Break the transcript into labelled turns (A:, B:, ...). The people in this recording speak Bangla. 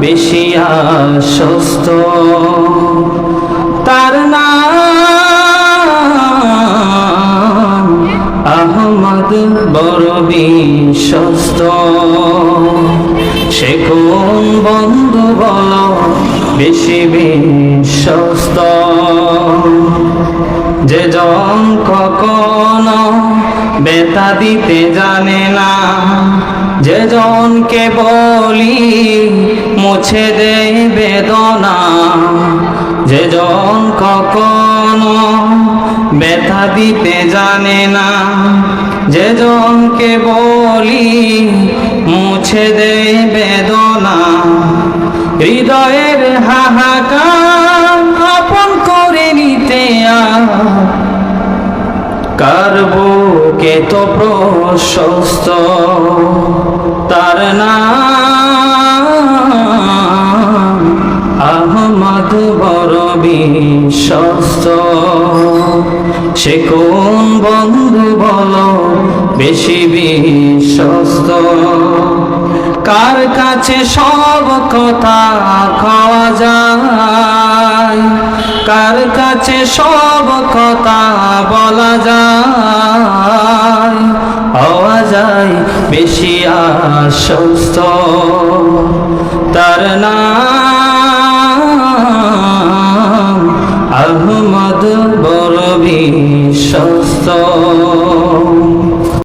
A: বেশি আশ্বস্ত। তার নাম আহমদ বড় বিশ্বস্ত। সে কোন বন্ধু বল বেশি বিশ্বস্ত? যে জন কখনো বেতা দিতে জানে না। যে জনকে বলি মুছে দে বেদনা যে জন কখনো ব্যথা দিতে জানে না যে জনকে বলি মুছে দে বেদনা। হৃদয়ের হাহাকার আপন করে নিতে কার বুকে তো প্রশস্ত? বিশ্বস্ত। সে কোন বন্ধু বলো? বেশি বিশ্বস্ত। কার কাছে সব কথা খাওয়া যায়? কার কাছে সব কথা বলা যায়? হওয়া যায় বেশি আশ্বস্ত। তার নাম আহমদ বড় বিশ্বস্ত